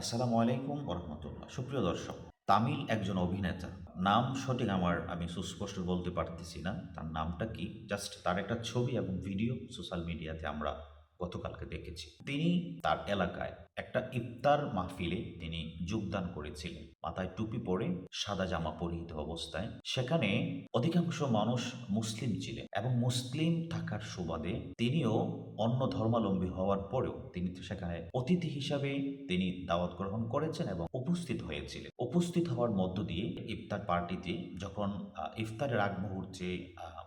আসসালামু আলাইকুম বরহমতুল্লাহ সুপ্রিয় দর্শক, তামিল একজন অভিনেতা। নাম সঠিক আমার আমি সুস্পষ্ট বলতে পারতেছি না। তার নামটা কি? জাস্ট তার একটা ছবি এবং ভিডিও সোশ্যাল মিডিয়াতে আমরা গতকালকে দেখেছি। তিনি তার এলাকায় একটা ইফতার মাহফিলে তিনি যোগদান করেছিলেন। মাথায় টুপি পরে সাদা জামা পরিহিত অবস্থায়। সেখানে অধিকাংশ মানুষ মুসলিম ছিলেন এবং মুসলিম থাকার সুবাদে তিনিও অন্য ধর্মাবলম্বী হওয়ার পরেও তিনি সেখানে অতিথি হিসাবে তিনি দাওয়াত গ্রহণ করেছেন এবং উপস্থিত হয়েছিলেন। উপস্থিত হওয়ার মধ্য দিয়ে ইফতার পার্টিতে যখন ইফতারের আগ মুহূর্তে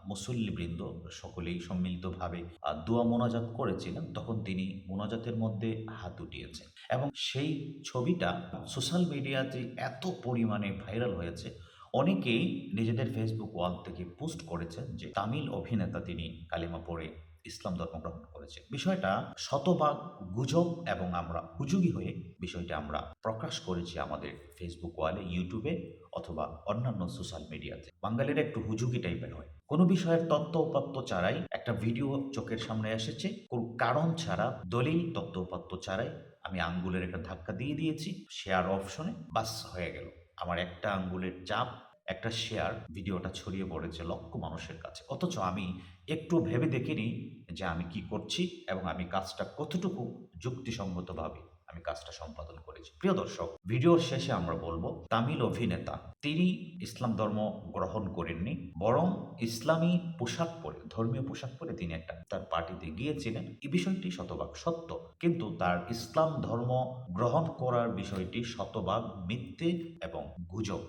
মুসল্লিবৃন্দ সকলেই সম্মিলিতভাবে দোয়া মোনাজাত করেছিলেন, তখন তিনি মোনাজাতের মধ্যে হাত উঠিয়েছেন। এবং সেই ছবিটা সোশ্যাল মিডিয়াতে এত পরিমাণে ভাইরাল হয়েছে। অনেকেই নিজেদের ফেসবুক ওয়াল থেকে পোস্ট করেছেন যে তামিল অভিনেতা তিনি কালিমা পড়ে ইসলাম ধর্ম গ্রহণ করেছে। বিষয়টা শতভাগ গুজব এবং আমরা হুজুগি হয়ে বিষয়টা আমরা প্রকাশ করেছি আমাদের ফেসবুক ওয়ালে ইউটিউবে অথবা অন্যান্য সোশ্যাল মিডিয়াতে বাঙালিরা একটু হুজুগি টাইপের হয়। কোনো বিষয়ের তত্ত্ব উপাত্ত ছাড়াই একটা ভিডিও চোখের সামনে এসেছে। কোনো কারণ ছাড়া দলিল, তত্ত্ব উপাত্ত ছাড়াই আমি আঙ্গুলের একটা ধাক্কা দিয়ে দিয়েছি। শেয়ার অপশনে বাস হয়ে গেল। আমার একটা আঙ্গুলের চাপ একটা শেয়ার ভিডিওটা ছড়িয়ে পড়েছে লক্ষ মানুষের কাছে। অথচ আমি একটু ভেবে দেখিনি যে আমি কি করছি এবং আমি কাজটা কতটুকু যুক্তিসঙ্গতভাবে আমি কাজটা সম্পাদন করেছি। প্রিয় দর্শক ভিডিওর শেষে আমরা বলব, তামিল অভিনেতা, তিনি ইসলাম ধর্ম গ্রহণ করেননি, বরং ইসলামী পোশাক পরে, ধর্মীয় পোশাক পরে তিনি একটা তার পার্টিতে গিয়েছিলেন। এই বিষয়টি শতভাগ সত্য, কিন্তু তার ইসলাম ধর্ম গ্রহণ করার বিষয়টি শতভাগ মিথ্যে এবং গুজব।